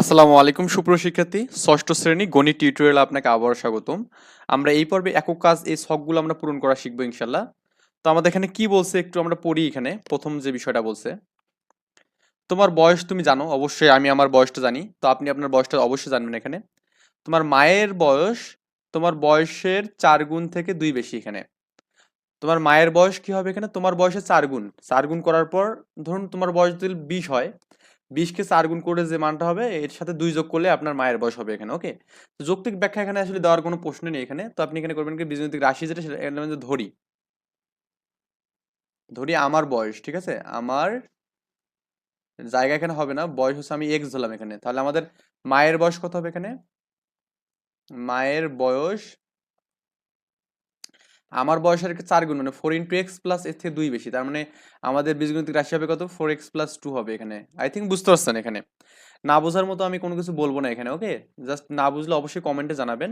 আসসালামু আলাইকুম সুপ্রশিক্ষার্থী ষষ্ঠ শ্রেণি গণিত টিউটোরিয়াল আপনাকে আবারও স্বাগতম। আমরা এই পর্বে একক কাজ, এই শখগুলো আমরা পূরণ করা শিখব ইনশাল্লাহ তো আমাদের এখানে কি বলছে একটু আমরা পড়ি এখানে, প্রথম যে বিষয়টা বলছে। তোমার বয়স তুমি জানো, অবশ্যই আমি আমার বয়সটা জানি, তো আপনি আপনার বয়সটা অবশ্যই জানবেন এখানে। তোমার মায়ের বয়স, তোমার বয়সের চার গুণ থেকে দুই বেশি এখানে। তোমার মায়ের বয়স কি হবে এখানে? তোমার বয়সে চার গুণ। চার গুণ করার পর, ধরুন তোমার বয়স যদি বিশ হয় বিশকে চার গুণ করে যে মানটা হবে, এর সাথে দুই যোগ করলে আপনার মায়ের বয়স হবে এখানে ওকে যৌক্তিক ব্যাখ্যা এখানে আসলে দেওয়ার কোনো প্রশ্ন নেই এখানে। তো আপনি এখানে করবেন কি, বীজগণিতিক রাশি যেটা, সেটা ধরি। ধরি আমার বয়স, ঠিক আছে? আমার জায়গা এখানে হবে না, বয়স হচ্ছে আমি এক্স ধরলাম এখানে। তাহলে আমাদের মায়ের বয়স কত হবে এখানে? মায়ের বয়স আমার বয়সের চার গুণ মানে ফোর ইন্টু এক্স প্লাস এর থেকে দুই বেশি। তার মানে আমাদের বীজগণিতিক রাশি হবে কত? ফোর এক্স প্লাস টু হবে এখানে। আই থিঙ্ক বুঝতে পারছেন এখানে। না বোঝার মতো আমি কোনো কিছু বলব না এখানে ওকে জাস্ট না বুঝলে অবশ্যই কমেন্টে জানাবেন।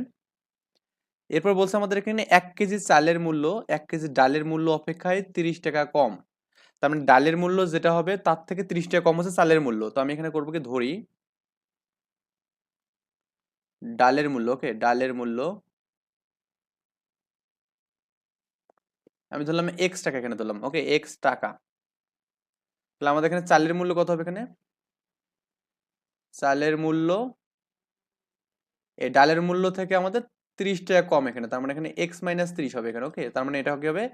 এরপর বলছে আমাদের এখানে এক কেজি চালের মূল্য, এক কেজি ডালের মূল্য অপেক্ষায় তিরিশ টাকা কম। তার মানে ডালের মূল্য যেটা হবে তার থেকে তিরিশ টাকা কম হচ্ছে চালের মূল্য। তো আমি এখানে করব কি? ধরি। ডালের মূল্য ওকে ডালের মূল্য আমি ধরলাম এক্স টাকা এখানে ধরলাম ওকে এক্স টাকা। তাহলে আমাদের এখানে চালের মূল্য কত হবে এখানে? চালের মূল্য, এই ডালের মূল্য থেকে আমাদের তিরিশ টাকা কম এখানে, তার মানে এখানে এক্স মাইনাস ত্রিশ হবে এখানে ওকে তার মানে এটা কি হবে?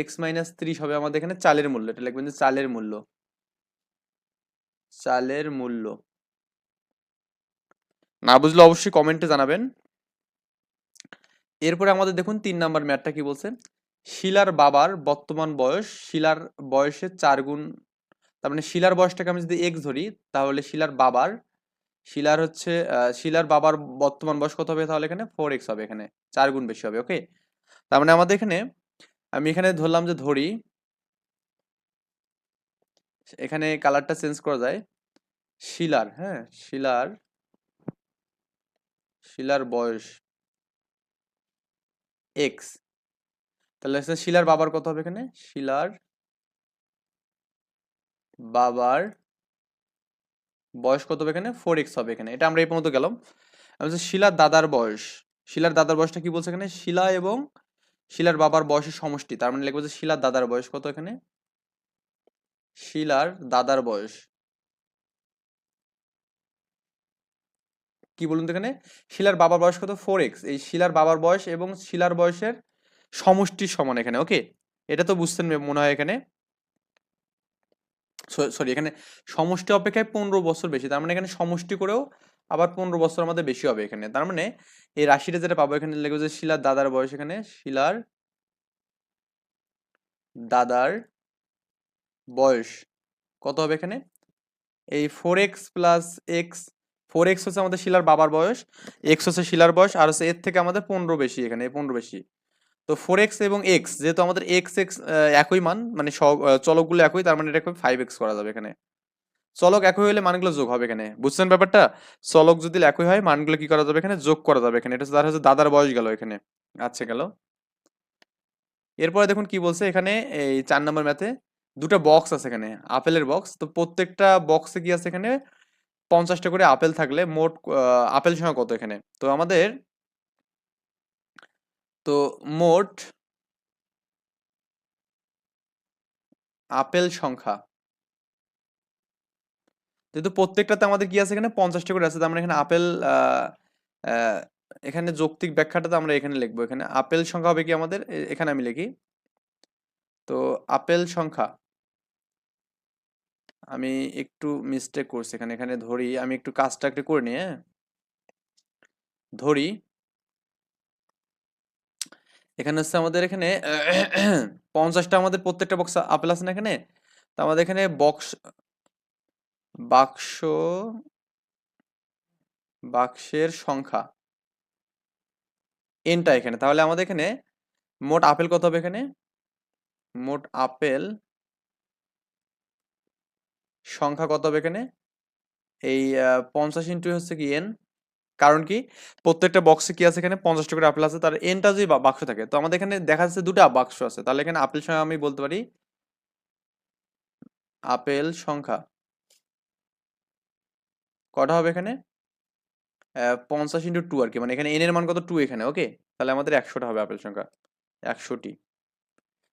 এক্স মাইনাস ত্রিশ হবে আমাদের এখানে চালের মূল্য, এটা লিখবেন যে চালের মূল্য। চালের মূল্য। না বুঝলে অবশ্যই কমেন্টে জানাবেন। এরপরে আমাদের দেখুন তিন নাম্বার ম্যাথটা কি বলছে? শিলার বাবার বর্তমান বয়স, শিলার বয়সের চার গুণ, তার মানে শিলার বয়সটাকে আমি যদি এক্স ধরি, তাহলে শিলার বাবার, শিলার হচ্ছে শিলার বাবার বর্তমান বয়স কত হবে তাহলে এখানে? ফোর এক্স হবে এখানে, চার গুণ বেশি হবে ওকে তার মানে আমাদের এখানে, আমি এখানে ধরলাম যে ধরি, এখানে কালারটা চেঞ্জ করা যায়, শিলার হ্যাঁ শিলার শিলার বয়স এক্স তাহলে হচ্ছে শিলার বাবার কত হবে এখানে। শিলার বাবার বয়স কত হবে এখানে? ফোর এক্স হবে এখানে। এটা আমরা এই পর্যন্ত গেলাম। শিলার দাদার বয়স। শিলার দাদার বয়সটা কি বলছে এখানে? শিলা এবং শিলার বাবার বয়সের সমষ্টি। তার মানে লিখব যে শিলার দাদার বয়স কত এখানে? শিলার দাদার বয়স। কি বলুন তো এখানে? শিলার বাবার বয়স কত? ফোর এক্স এই শিলার বাবার বয়স এবং শিলার বয়সের সমষ্টির সমান এখানে ওকে এটা তো বুঝতেন মনে হয় এখানে। সরি এখানে সমষ্টি অপেক্ষায় পনেরো বছর বেশি, তার মানে এখানে সমষ্টি করেও আবার পনেরো বছর আমাদের বেশি হবে এখানে। তার মানে এই রাশিটা যেটা পাবো এখানে লিখব যে শিলার দাদার বয়স এখানে, শিলার দাদার বয়স। কত হবে এখানে? এই four x plus x four x হচ্ছে আমাদের শিলার বাবার বয়স এক্স হচ্ছে শিলার বয়স, আর হচ্ছে এর থেকে আমাদের পনেরো বেশি এখানে পনেরো বেশি। তো ফোর এক্স এবং এক্স যেহেতু আমাদের এক্স এক্স একই মান মানে চলকগুলো একই, তার মানে এটা ফাইভ এক্স করা যাবে এখানে। চলক একই হলে মানগুলো যোগ হবে এখানে। বুঝছেন ব্যাপারটা? চলক যদি একই হয়, মানগুলো কি করা যাবে এখানে? যোগ করা যাবে এখানে। এটা তার হচ্ছে দাদার বয়স গেল এখানে। আচ্ছা গেল। এরপরে দেখুন কি বলছে এখানে, এই চার নম্বর ম্যাথে দুটো বক্স আছে এখানে, আপেলের বক্স তো প্রত্যেকটা বক্সে কি আছে এখানে? পঞ্চাশটা করে আপেল থাকলে মোট আপেল সংখ্যা কত এখানে? তো আমাদের তো মোট আপেল সংখ্যা। যেহেতু প্রত্যেকটাতে আমাদের কি আছে এখানে? পঞ্চাশটা করে আছে, তার মানে এখানে আপেল এখানে যৌক্তিক ব্যাখ্যাটা তো আমরা এখানে লিখব। এখানে আপেল সংখ্যা হবে কি আমাদের? এখানে আমি লিখি। তো আপেল সংখ্যা। আমি একটু মিস্টেক করছি। এখানে এখানে ধরি, আমি একটু কাজটা একটু করে নিই হ্যাঁ? ধরি এখানে হচ্ছে আমাদের এখানে, পঞ্চাশটা আমাদের প্রত্যেকটা বক্স আপেল আছে না এখানে তো আমাদের এখানে বক্স বাক্স বাক্সের সংখ্যা এনটা এখানে তাহলে আমাদের এখানে মোট আপেল কত হবে এখানে মোট আপেল সংখ্যা কত হবে এখানে এই পঞ্চাশ ইন্টু হচ্ছে কি এন কারণ কি? প্রত্যেকটা বক্সে কি আছে এখানে? পঞ্চাশটা করে আপেল আছে। তার এনটা যদি বাক্স থাকে, তো আমাদের এখানে দেখা যাচ্ছে দুটো বাক্স আছে। তাহলে এখানে আপেল সংখ্যা আমি বলতে পারি আপেল সংখ্যা। কটা হবে এখানে? পঞ্চাশ ইন্টু টু আর কি। মানে এখানে এন এর মান কত? টু এখানে ওকে তাহলে আমাদের একশোটা হবে আপেল সংখ্যা। একশোটি।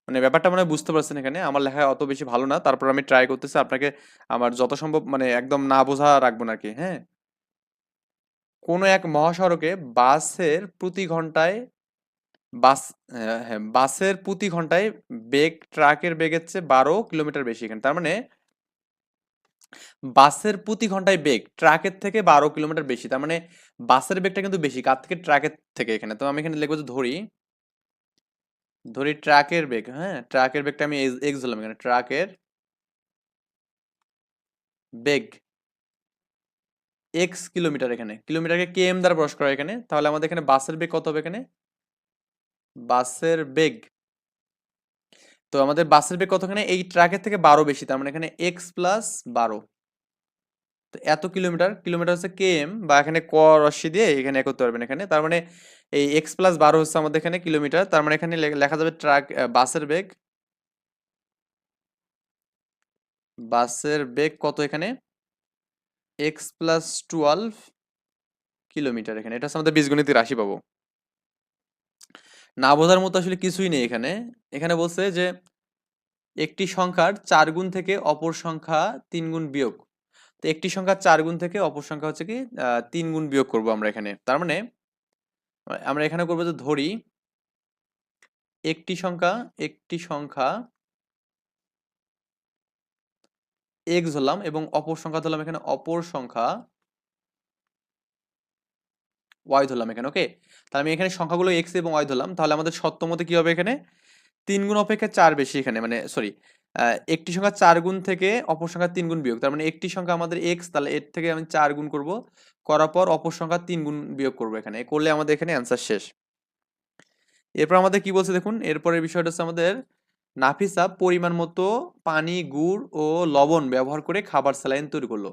মানে ব্যাপারটা মানে বুঝতে পারছেন এখানে? আমার লেখা অত বেশি ভালো না। তারপর আমি ট্রাই করতেছি, আপনাকে আমার যত সম্ভব মানে একদম না বোঝা রাখব না আর কি হ্যাঁ? কোনো এক মহাসড়কে বাসের প্রতি ঘন্টায় বাস হ্যাঁ বাসের প্রতি ঘন্টায় বেগ, ট্রাকের বেগের চেয়ে বারো কিলোমিটার বেশি এখানে। তার মানে বাসের প্রতি ঘন্টায় বেগ, ট্রাকের থেকে বারো কিলোমিটার বেশি। তার মানে বাসের বেগটা কিন্তু বেশি, কার থেকে? ট্রাকের থেকে এখানে। তো আমি এখানে লিখব যে ধরি ধরি ট্রাকের বেগ হ্যাঁ? ট্রাকের বেগটা আমি এক্স ধরলাম এখানে। ট্রাকের বেগ এক্স কিলোমিটার এখানে। কিলোমিটারকে কে এম দ্বারা প্রকাশ করা এখানে। তাহলে আমাদের এখানে বাসের বেগ কত হবে এখানে? বাসের বেগ। তো আমাদের বাসের বেগ কতখানে এই ট্রাকের থেকে বারো বেশি, তার মানে এখানে এক্স প্লাস বারো। তো এত কিলোমিটার কিলোমিটার হচ্ছে কে এম বা এখানে ক রশ্মি দিয়ে এখানে করতে পারবেন এখানে। তার মানে এই এক্স প্লাস বারো হচ্ছে আমাদের এখানে কিলোমিটার, তার মানে এখানে লেখা যাবে ট্রাক বাসের বেগ। বাসের বেগ কত এখানে? এক্স প্লাস টুয়েলভ কিলোমিটার এখানে। এটা হচ্ছে আমাদের বীজগণিতের রাশি পাবো। না বোঝার মতো আসলে কিছুই নেই এখানে। এখানে বলছে যে একটি সংখ্যার চার গুণ থেকে অপর সংখ্যা তিন গুণ বিয়োগ। তো একটি সংখ্যা চার গুণ থেকে অপর সংখ্যা হচ্ছে কি তিন গুণ বিয়োগ করব আমরা এখানে। তার মানে আমরা এখানে করব যে ধরি, একটি সংখ্যা একটি সংখ্যা এক্স ধরলাম এবং অপর সংখ্যা ধরলাম এখানে অপর সংখ্যা ওয়াই ধরলাম এখানে ওকে তাহলে আমি এখানে সংখ্যাগুলো এক্স এবং ওয়াই ধরলাম, তাহলে আমাদের সত্যমতে কি হবে এখানে? তিন গুণ অপেক্ষা চার বেশি এখানে মানে সরি একটি সংখ্যা চার গুণ থেকে অপর সংখ্যা তিন গুণ বিয়োগ, তার মানে একটি সংখ্যা আমাদের এক্স তাহলে এর থেকে আমি চার গুণ করব, করার পর অপর সংখ্যা তিন গুণ বিয়োগ করব এখানে করলে আমাদের এখানে অ্যান্সার শেষ। এরপর আমাদের কি বলছে দেখুন, এরপরের বিষয়টা হচ্ছে আমাদের নাফিসা পরিমাণ মতো পানি, গুড় ও লবণ ব্যবহার করে খাবার স্যালাইন তৈরি করল।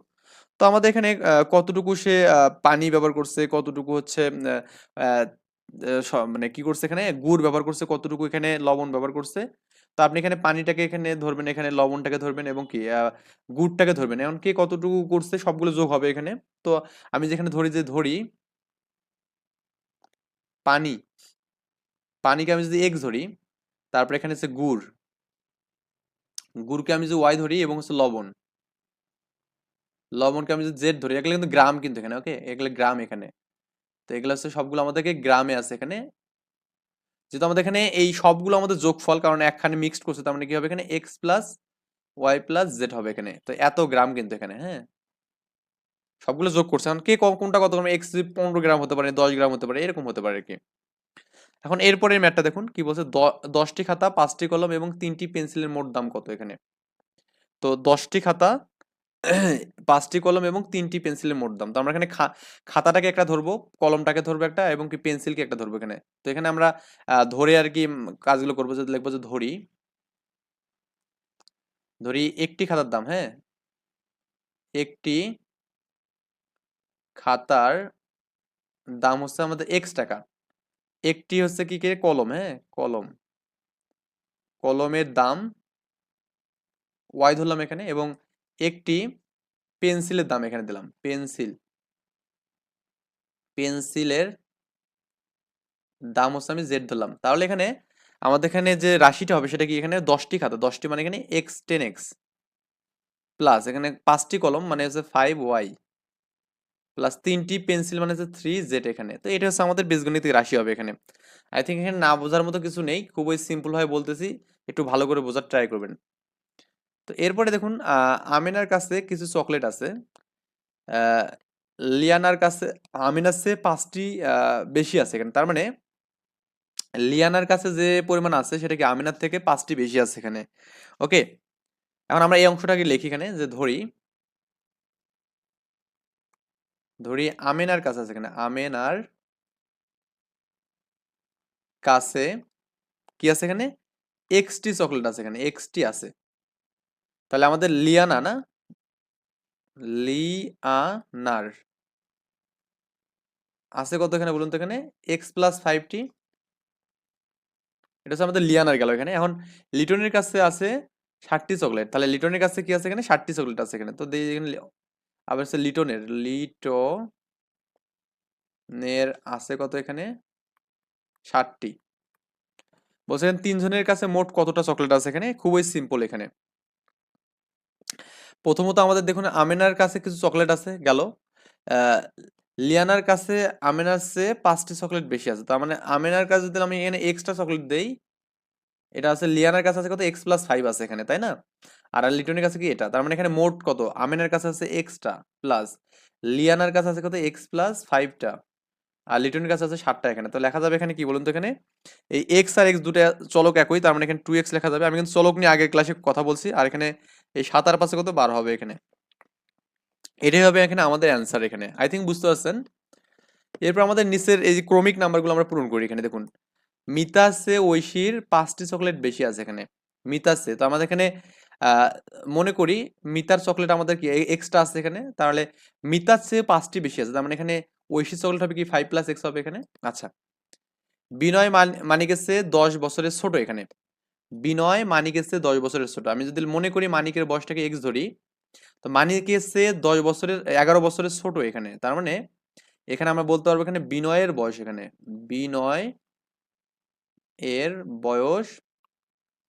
তো আমাদের এখানে কতটুকু সে পানি ব্যবহার করছে, কতটুকু হচ্ছে মানে কি করছে এখানে? গুড় ব্যবহার করছে, কতটুকু এখানে লবণ ব্যবহার করছে? তো আপনি এখানে পানিটাকে এখানে ধরবেন, এখানে লবণটাকে ধরবেন এবং কি গুড়টাকে ধরবেন। এমন কি কতটুকু করছে সবগুলো যোগ হবে এখানে। তো আমি যেখানে ধরি যে ধরি, পানি, পানিকে আমি যদি এক্স ধরি তারপরে এখানে হচ্ছে গুড়। গুড়কে আমি যদি ওয়াই ধরি এবং হচ্ছে লবণ। লবণকে আমি যদি জেড ধরি, এগুলো কিন্তু গ্রাম কিন্তু এখানে ওকে এগুলো গ্রাম এখানে। তো এগুলো হচ্ছে সবগুলো আমাদেরকে গ্রামে আছে এখানে। যেহেতু আমাদের এখানে এই সবগুলো আমাদের যোগফল, কারণ একখানে মিক্সড করছে, তার মানে কি হবে এখানে? X plus y plus z হবে এখানে। তো এত গ্রাম কিন্তু এখানে হ্যাঁ? সবগুলো যোগ করছে। এখন কে কোনটা কত গ্রাম? এক্স পনেরো গ্রাম হতে পারে, দশ গ্রাম হতে পারে, এরকম হতে পারে আর কি। এখন এরপরের ম্যাটটা দেখুন, কি বলছে? দশটি খাতা, পাঁচটি কলম এবং তিনটি পেন্সিলের মোট দাম কত এখানে? তো দশটি খাতা, পাঁচটি কলম এবং তিনটি পেন্সিলের মোট দাম। তো আমরা এখানে খাতাটাকে একটা ধরবো, কলমটাকে ধরবো একটা এবং কি পেন্সিলকে একটা ধরবো এখানে। তো এখানে আমরা ধরে আর কি কাজগুলো করব, যে লিখব যে ধরি। ধরি একটি খাতার দাম হ্যাঁ? একটি খাতার দাম হচ্ছে আমাদের এক্স টাকা। একটি হচ্ছে কি, কে কলম হ্যাঁ? কলম। কলমের দাম ওয়াই ধরলাম এখানে এবং একটি পেন্সিলের দাম এখানে দিলাম, পেন্সিল। পেন্সিলের দাম হচ্ছে আমি জেড ধরলাম। তাহলে এখানে আমাদের এখানে যে রাশিটা হবে সেটা কি, এখানে দশটি খাতা, দশটি মানে এখানে এক্স টেন এক্স প্লাস এখানে পাঁচটি কলম মানে হচ্ছে ফাইভ ওয়াই প্লাস তিনটি পেন্সিল মানে হচ্ছে থ্রি জেড এখানে। তো এটা হচ্ছে আমাদের বীজগণিতিক রাশি হবে এখানে। আই থিঙ্ক এখানে না বোঝার মতো কিছু নেই। খুবই সিম্পল ভাবে বলতেছি। একটু ভালো করে বোঝার ট্রাই করবেন। তো এরপরে দেখুন আমিনার কাছে কিছু চকলেট আছে। লিয়ানার কাছে, আমিনার চেয়ে পাঁচটি বেশি আছে এখানে। তার মানে লিয়ানার কাছে যে পরিমাণ আছে সেটা কি আমিনার থেকে পাঁচটি বেশি আছে এখানে। ওকে এখন আমরা এই অংশটাকে লিখি এখানে, যে ধরি ধরি আমেনার কাছে আছে এখানে। আমেনার কাছে কি আছে এখানে? এক্সটি চকলেট আছে এখানে এক্সটি আছে। তাহলে আমাদের লিয়ানা না? লিয়ানার। আছে কত এখানে বলুন তো এখানে? এক্স প্লাস ফাইভটি এটা হচ্ছে আমাদের লিয়ানার গেল এখানে। এখন লিটনের কাছে আছে ষাটটি চকলেট তাহলে লিটনের কাছে কি আছে এখানে? ষাটটি চকলেট আছে এখানে। তো এখানে আবার হচ্ছে লিটনের লিটনের আছে কত এখানে? ষাটটি। বলছেন তিনজনের কাছে মোট কতটা চকলেট আছে এখানে? খুবই সিম্পল এখানে। প্রথমত আমাদের দেখুন আমেনার কাছে কিছু চকলেট আছে, গেল। লিয়ানার কাছে আমেনার চেয়ে পাঁচটি চকলেট বেশি আছে। তার মানে আমেনার কাছে যদি আমি এখানে এক্সট্রা চকলেট দেই, এটা আছে লিয়ানার কাছে আছে কত? এক্স প্লাস ফাইভ আছে এখানে, তাই না? আর লিটনের কাছে কি এটা? তার মানে এখানে মোট কত? আমেনের কাছে আছে এক্সট্রা প্লাস লিয়ানার কাছে আছে কত? এক্স প্লাস ফাইভটা আর লিটনের কাছে আছে সাতটা এখানে। তো লেখা যাবে এখানে কি বলুন তো এখানে? এই এক্স আর এক্স দুটো চলক একই, তার মানে এখানে টু এক্স লেখা যাবে। আমি কিন্তু চলক নিয়ে আগের ক্লাসে কথা বলছি, আর এখানে এই সাত আর পাশে কত? বার হবে এখানে। এটাই হবে এখানে আমাদের অ্যান্সার এখানে। আই থিঙ্ক বুঝতে পারছেন? এরপর আমাদের নিচের এই যে ক্রমিক নাম্বারগুলো আমরা পূরণ করি এখানে, দেখুন। মিতাসে ঐশীর পাঁচটি চকলেট বেশি আছে এখানে। মিতাসে, তো আমাদের এখানে মনে করি মিতার চকলেট আমাদের কি এক্সট্রা আছে এখানে? তাহলে মিতার চেয়ে পাঁচটি বেশি আছে। তার মানে এখানে ঐশীর চকলেট হবে কি ফাইভ প্লাস এক্স হবে এখানে? আচ্ছা। বিনয় মান- মানিকের চেয়ে দশ বছরের ছোট এখানে। বিনয় মানিকের চেয়ে দশ বছরের ছোট। আমি যদি মনে করি মানিকের বয়সটাকে এক্স ধরি, তো মানিকের চেয়ে দশ বছরের, এগারো বছরের ছোট এখানে। তার মানে এখানে আমরা বলতে পারব এখানে বিনয়ের বয়স এখানে। বিনয় এর বয়স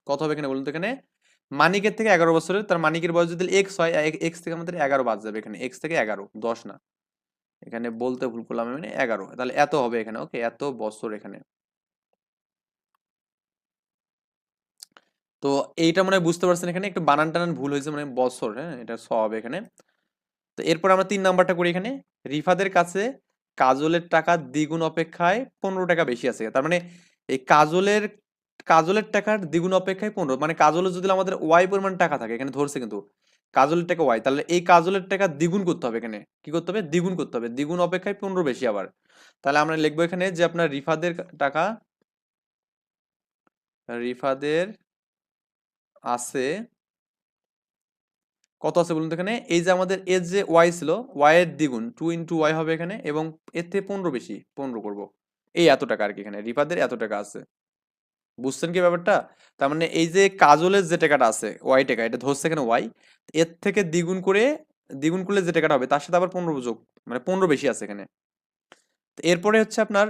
কত হবে এখানে বলুন তো এখানে? মানিকের থেকে এগারো বছরের, তার মানিকের বয়স যদি এক্স হয় এক্স থেকে আমাদের এগারো বাদ যাবে এখানে। এক্স থেকে এগারো, দশ না। এখানে বলতে ভুল করলাম মানে এগারো। তাহলে এত হবে এখানে ওকে এত বছর এখানে। তো এইটা মনে বুঝতে পারছেন এখানে, একটু বানান টানান ভুল হয়েছে মানে বছর হ্যাঁ এটা স হবে এখানে। তো এরপর আমরা তিন নাম্বারটা করি এখানে। রিফাদের কাছে কাজলের টাকা দ্বিগুণ অপেক্ষায় পনেরো টাকা বেশি আছে। তার মানে এই কাজলের কাজলের টাকার দ্বিগুণ অপেক্ষায় পনেরো মানে কাজলের যদি আমাদের ওয়াই পরিমাণ টাকা থাকে, এখানে ধরছে কিন্তু, কাজলের টাকা ওয়াই তাহলে এই কাজলের টাকা দ্বিগুণ করতে হবে এখানে, কি করতে হবে? দ্বিগুণ করতে হবে, দ্বিগুণ অপেক্ষায় পনেরো বেশি আবার, তাহলে আমরা লিখব এখানে যে আপনার রিফাদের টাকা রিফাদের আছে, কত আছে বলুন তো এখানে? এই যে আমাদের এর যে ওয়াই ছিল ওয়াই এর দ্বিগুণ টু ইন্টু ওয়াই হবে এখানে, এবং এর থেকে পনেরো বেশি, পনেরো করব, এই এত টাকা আর কি এখানে, রিফাদের এত টাকা আছে। বুঝছেন কি ব্যাপারটা? তার মানে এই যে কাজলের যে টাকাটা আছে ওয়াই টাকা, এটা ধরছে এখানে ওয়াই এর থেকে দ্বিগুণ করে, দ্বিগুণ করলে যে টাকাটা হবে, তার সাথে আবার পনেরো যোগ মানে পনেরো বেশি আছে এখানে। এরপরে হচ্ছে আপনার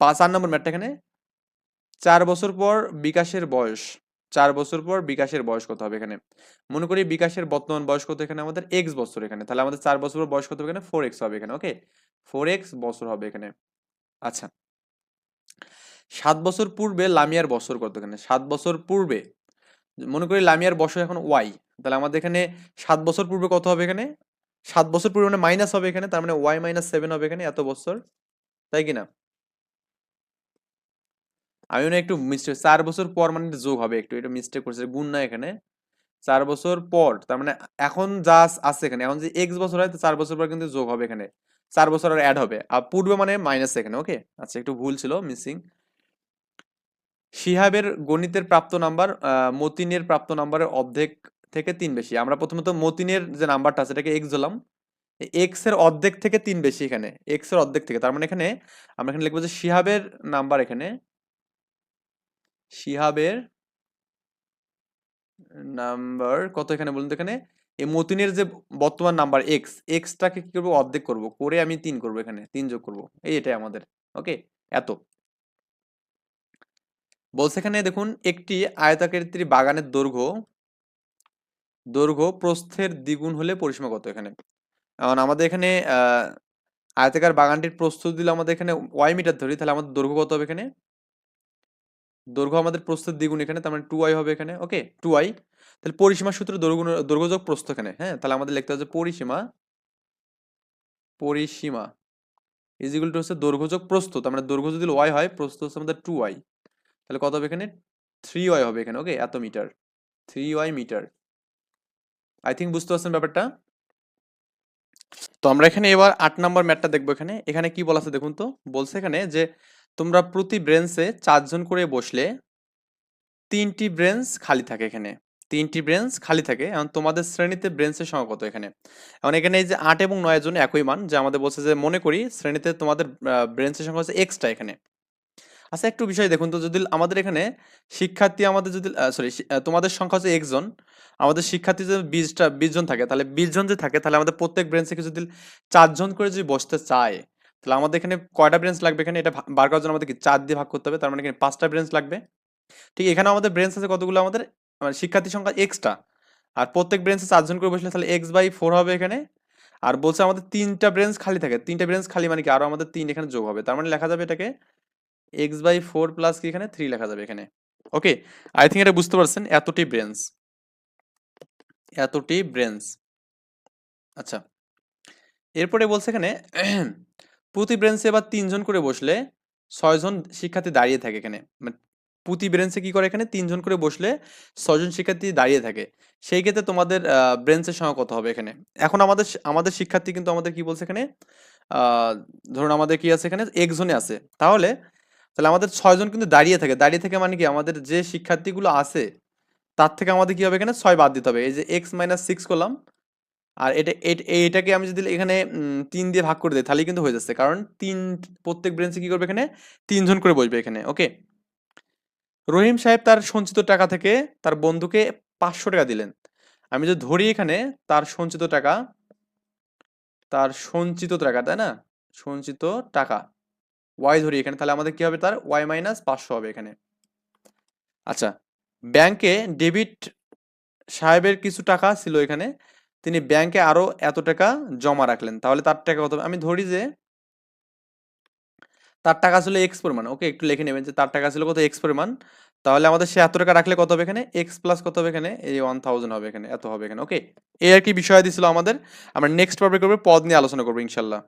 পাঁচ চার নম্বর ম্যাটটা এখানে। চার বছর পর বিকাশের বয়স, চার বছর পর বিকাশের বয়স কত হবে এখানে? মনে করি বিকাশের বর্তমান বয়স কত এখানে? আমাদের এক্স বছর এখানে। তাহলে আমাদের চার বছর পর বয়স কত হবে এখানে? ফোর এক্স হবে এখানে ওকে ফোর এক্স বছর হবে এখানে। আচ্ছা। সাত বছর পূর্বে লামিয়ার বছর কত এখানে সাত বছর পূর্বে। মনে করি লামিয়ার বছর এখন ওয়াই। তাহলে আমাদের এখানে সাত বছর পূর্বে কত হবে এখানে? সাত বছর পূর্বে মানে মাইনাস হবে এখানে, তার মানে ওয়াই মাইনাস সেভেন হবে এখানে এত বছর। তাই কি না? আমি হয় একটু মিস্টেক চার বছর পর মানে যোগ হবে একটু, এটা মিস্টেক করছে গুণ না এখানে। চার বছর পর, তার মানে এখন যা আছে এখানে, এখন যে এক্স বছর হয়, তো চার বছর পর কিন্তু যোগ হবে এখানে। চার বছর আর অ্যাড হবে। আর পূর্বে মানে মাইনাস এখানে ওকে আচ্ছা একটু ভুল ছিল মিসিং শিহাবের গণিতের প্রাপ্ত নাম্বার মতিনের প্রাপ্ত নাম্বারের অর্ধেক থেকে তিন বেশি। আমরা প্রথমত মতিনের যে নাম্বারটা আছে, এটাকে এক্স দিলাম এক্সের অর্ধেক থেকে তিন বেশি এখানে এক্সের অর্ধেক থেকে। তার মানে এখানে আমরা এখানে লিখব যে শিহাবের নাম্বার এখানে, শিহাবের নাম্বার কত এখানে বলুন তো এখানে? এই মতিনের যে বর্তমান নাম্বার এক্স এক্সটাকে কি করব? অর্ধেক করব। করে আমি তিন করব এখানে, তিন যোগ করব। এই এটাই আমাদের ওকে এত। বলছে এখানে দেখুন, একটি আয়তাকৃতির বাগানের দৈর্ঘ্য দৈর্ঘ্য প্রস্থের দ্বিগুণ হলে পরিসীমা কত এখানে? এখন আমাদের এখানে আয়তাকার বাগানটির প্রস্থ দিলে আমাদের এখানে ওয়াই মিটার ধরি, তাহলে আমাদের দৈর্ঘ্য কত হবে এখানে? দৈর্ঘ্য আমাদের প্রস্থের দ্বিগুণ এখানে, তার মানে টু ওয়াই হবে এখানে ওকে টু ওয়াই তাহলে পরিসীমা সূত্র দৈর্ঘ্য দৈর্ঘ্য যোগ প্রস্থ এখানে হ্যাঁ তাহলে আমাদের লিখতে হচ্ছে পরিসীমা পরিসীমা ইজিগুল টু হচ্ছে দৈর্ঘ্য যোগ প্রস্থ, তার মানে দৈর্ঘ্য যদি ওয়াই হয়, প্রস্থ হচ্ছে আমাদের টু ওয়াই তাহলে কত হবে এখানে? থ্রি ওয়াই হবে এখানে ওকে এত metre. Three y metre. I think বুঝতে পারছেন ব্যাপারটা? তো আমরা এখানে এবার আট নম্বর ম্যাটটা দেখব এখানে। এখানে কি বলা আছে দেখুন তো? বলছে এখানে যে, তোমরা প্রতি ব্রেঞ্চে চারজন করে বসলে তিনটি ব্রেঞ্চ খালি থাকে এখানে। তিনটি ব্রেঞ্চ খালি থাকে। এবং তোমাদের শ্রেণীতে ব্রেঞ্চের সংখ্যা কত এখানে? এখন এখানে এই যে আট এবং নয়ের জন্য একই মান, যে আমাদের বলছে যে, মনে করি শ্রেণীতে তোমাদের ব্রেঞ্চের সংখ্যা হচ্ছে এক্সটা এখানে। আচ্ছা একটু বিষয় দেখুন তো, যদি আমাদের এখানে শিক্ষার্থী আমাদের যদি সরি তোমাদের সংখ্যা হচ্ছে একজন, আমাদের শিক্ষার্থী যদি বিশটা, বিশ জন থাকে, তাহলে বিশ জন যে থাকে, তাহলে আমাদের প্রত্যেক ব্রেঞ্চ থেকে যদি চারজন করে যদি বসতে চায়, তাহলে আমাদের এখানে কয়টা ব্রেঞ্চ লাগবে এখানে? এটা বার করার জন্য আমাদের কি চার দিয়ে ভাগ করতে হবে, তার মানে এখানে পাঁচটা ব্রেঞ্চ লাগবে। ঠিক এখানে আমাদের ব্রেঞ্চ আছে কতগুলো আমাদের? মানে শিক্ষার্থী সংখ্যা এক্সট্রা আর প্রত্যেক ব্রেঞ্চে চারজন করে বসলে তাহলে এক্স বাই ফোর হবে এখানে, আর বলছে আমাদের তিনটা ব্রেঞ্চ খালি থাকে, তিনটা ব্রেঞ্চ খালি মানে কি আরও আমাদের তিন এখানে যোগ হবে, তার মানে লেখা যাবে এটাকে এক্স বাই ফোর প্লাস কি এখানে? থ্রি লেখা যাবে এখানে। ওকে আই থিঙ্ক এটা বুঝতে পারছেন, এতটি ব্রেঞ্চ এতটি ব্রেঞ্চ আচ্ছা এরপরে বলছে এখানে, প্রতি ব্রেঞ্চে এবার তিনজন করে বসলে ছয়জন শিক্ষার্থী দাঁড়িয়ে থাকে এখানে। মানে প্রতি ব্রেঞ্চে কি করে এখানে? তিনজন করে বসলে ছয়জন শিক্ষার্থী দাঁড়িয়ে থাকে। সেই ক্ষেত্রে তোমাদের ব্রেঞ্চের সংখ্যা কত হবে এখানে? এখন আমাদের আমাদের শিক্ষার্থী কিন্তু আমাদের কি বলছে এখানে? ধরুন আমাদের কি আছে এখানে? একজনে আছে। তাহলে তাহলে আমাদের ছয়জন কিন্তু দাঁড়িয়ে থাকে। দাঁড়িয়ে থেকে মানে কি? আমাদের যে শিক্ষার্থীগুলো আছে, তার থেকে আমাদের কি হবে এখানে? ছয় বাদ দিতে হবে। এই যে এক্স মাইনাস সিক্স করলাম, আর এটা, এট- এটাকে আমি যদি এখানে তিন দিয়ে ভাগ করে দিই, তাহলেই কিন্তু হয়ে যাচ্ছে। কারণ তিন, প্রত্যেক ব্রেঞ্চে কি করবে এখানে? তিনজন করে বসবে এখানে ওকে রহিম সাহেব তার সঞ্চিত টাকা থেকে তার বন্ধুকে পাঁচশো টাকা দিলেন। আমি যদি ধরি এখানে, তার সঞ্চিত টাকা, তার সঞ্চিত টাকা, তাই না? সঞ্চিত টাকা। ওয়াই ধরি এখানে, তাহলে আমাদের কি হবে তার? ওয়াই মাইনাস পাঁচশো হবে এখানে। আচ্ছা ব্যাংকে ডেবিট সাহেবের কিছু টাকা ছিল এখানে, তিনি ব্যাংকে আরও এত টাকা জমা রাখলেন। তাহলে তার টাকা কত? আমি ধরি যে তার টাকা ছিল এক্স পরিমাণ, ওকে, একটু লিখে নেবেন যে তার টাকা ছিল কত এক্স পরিমাণ? তাহলে আমাদের সে এত টাকা রাখলে কত হবে এখানে? এক্স প্লাস কত হবে এখানে? এই ওয়ান থাউজেন্ড হবে এখানে, এত হবে এখানে, ওকে? এই আর কি বিষয় দিছিল আমাদের। আমরা নেক্সট পর্বে করব পদ নিয়ে আলোচনা করব, ইনশাল্লাহ।